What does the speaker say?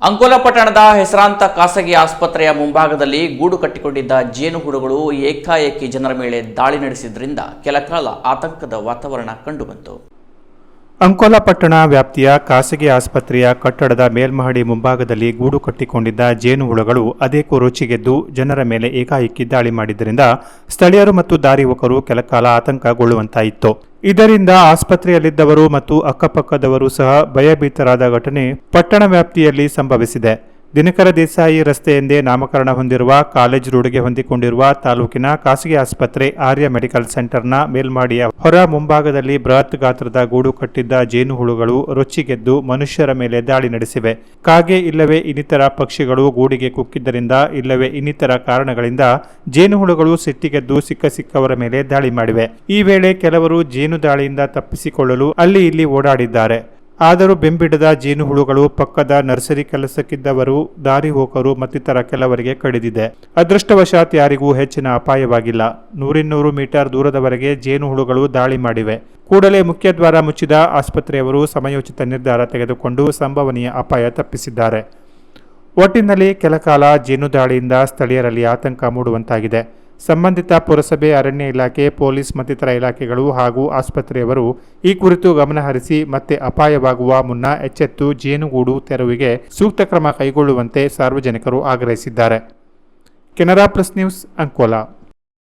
ಅಂಕೋಲ ಪಟ್ಟಣದ ಹೆಸರಾಂತ ಖಾಸಗಿ ಆಸ್ಪತ್ರೆಯ ಮುಂಭಾಗದಲ್ಲಿ ಗೂಡು ಕಟ್ಟಿಕೊಂಡಿದ್ದ ಜೇನುಹುಳುಗಳು ಏಕಾಏಕಿ ಜನರ ಮೇಲೆ ದಾಳಿ ನಡೆಸಿದ್ರಿಂದ ಕೆಲಕಾಲ ಆತಂಕದ ವಾತಾವರಣ ಕಂಡುಬಂತು. ಅಂಕೋಲ ಪಟ್ಟಣ ವ್ಯಾಪ್ತಿಯ ಖಾಸಗಿ ಆಸ್ಪತ್ರೆಯ ಕಟ್ಟಡದ ಮೇಲ್ಮಹಡಿ ಮುಂಭಾಗದಲ್ಲಿ ಗೂಡು ಕಟ್ಟಿಕೊಂಡಿದ್ದ ಜೇನುಹುಳುಗಳು ಅದೇಕು ರುಚಿಗೆದ್ದು ಜನರ ಮೇಲೆ ಏಕಾಏಕಿ ದಾಳಿ ಮಾಡಿದ್ದರಿಂದ ಸ್ಥಳೀಯರು ಮತ್ತು ದಾರಿ ಯುವಕರು ಕೆಲಕಾಲ ಆತಂಕಗೊಳ್ಳುವಂತಾಯಿತು ಇದರಿಂದ ಆಸ್ಪತ್ರೆಯಲ್ಲಿದ್ದವರು ಮತ್ತು ಅಕ್ಕಪಕ್ಕದವರು ಸಹ ಭಯಭೀತರಾದ ಘಟನೆ ಪಟ್ಟಣ ವ್ಯಾಪ್ತಿಯಲ್ಲಿ ಸಂಭವಿಸಿದೆ. ದಿನಕರ ದೇಸಾಯಿ ರಸ್ತೆಯೆಂದೇ ನಾಮಕರಣ ಹೊಂದಿರುವ ಕಾಲೇಜ್ ರೋಡ್ಗೆ ಹೊಂದಿಕೊಂಡಿರುವ ತಾಲೂಕಿನ ಖಾಸಗಿ ಆಸ್ಪತ್ರೆ ಆರ್ಯ ಮೆಡಿಕಲ್ ಸೆಂಟರ್ನ ಮೇಲ್ಮಾಡಿಯ ಹೊರ ಮುಂಭಾಗದಲ್ಲಿ ಬೃಹತ್ ಗಾತ್ರದ ಗೂಡು ಕಟ್ಟಿದ್ದ ಜೇನುಹುಳುಗಳು ರೊಚ್ಚಿಗೆದ್ದು ಮನುಷ್ಯರ ಮೇಲೆ ದಾಳಿ ನಡೆಸಿವೆ. ಕಾಗೆ ಇಲ್ಲವೇ ಇನ್ನಿತರ ಪಕ್ಷಿಗಳು ಗೂಡಿಗೆ ಕುಕ್ಕಿದ್ದರಿಂದ ಇಲ್ಲವೇ ಇನ್ನಿತರ ಕಾರಣಗಳಿಂದ ಜೇನುಹುಳುಗಳು ಸಿಟ್ಟಿಗೆದ್ದು ಸಿಕ್ಕ ಸಿಕ್ಕವರ ಮೇಲೆ ದಾಳಿ ಮಾಡಿವೆ. ಈ ವೇಳೆ ಕೆಲವರು ಜೇನು ದಾಳಿಯಿಂದ ತಪ್ಪಿಸಿಕೊಳ್ಳಲು ಅಲ್ಲಿ ಇಲ್ಲಿ ಓಡಾಡಿದ್ದಾರೆ. ಆದರೂ ಬೆಂಬಿಡದ ಜೇನುಹುಳುಗಳು ಪಕ್ಕದ ನರ್ಸರಿ ಕೆಲಸಕ್ಕಿದ್ದವರು, ದಾರಿ ಹೋಕರು ಮತ್ತಿತರ ಕೆಲವರಿಗೆ ಕಡಿದಿದೆ. ಅದೃಷ್ಟವಶಾತ್ ಯಾರಿಗೂ ಹೆಚ್ಚಿನ ಅಪಾಯವಾಗಿಲ್ಲ. ನೂರಿನ್ನೂರು ಮೀಟರ್ ದೂರದವರೆಗೆ ಜೇನುಹುಳುಗಳು ದಾಳಿ ಮಾಡಿವೆ. ಕೂಡಲೇ ಮುಖ್ಯದ್ವಾರ ಮುಚ್ಚಿದ ಆಸ್ಪತ್ರೆಯವರು ಸಮಯೋಚಿತ ನಿರ್ಧಾರ ತೆಗೆದುಕೊಂಡು ಸಂಭವನೀಯ ಅಪಾಯ ತಪ್ಪಿಸಿದ್ದಾರೆ. ಒಟ್ಟಿನಲ್ಲಿ ಕೆಲಕಾಲ ಜೇನು ದಾಳಿಯಿಂದ ಸ್ಥಳೀಯರಲ್ಲಿ ಆತಂಕ ಮೂಡುವಂತಾಗಿದೆ. ಸಂಬಂಧಿತ ಪುರಸಭೆ ಅರಣ್ಯ ಇಲಾಖೆ, ಪೊಲೀಸ್ ಮತ್ತಿತರ ಇಲಾಖೆಗಳು ಹಾಗೂ ಆಸ್ಪತ್ರೆಯವರು ಈ ಕುರಿತು ಗಮನಹರಿಸಿ ಮತ್ತೆ ಅಪಾಯವಾಗುವ ಮುನ್ನ ಎಚ್ಚೆತ್ತು ಜೇನುಗೂಡು ತೆರವಿಗೆ ಸೂಕ್ತ ಕ್ರಮ ಕೈಗೊಳ್ಳುವಂತೆ ಸಾರ್ವಜನಿಕರು ಆಗ್ರಹಿಸಿದ್ದಾರೆ. Canara press news Ankola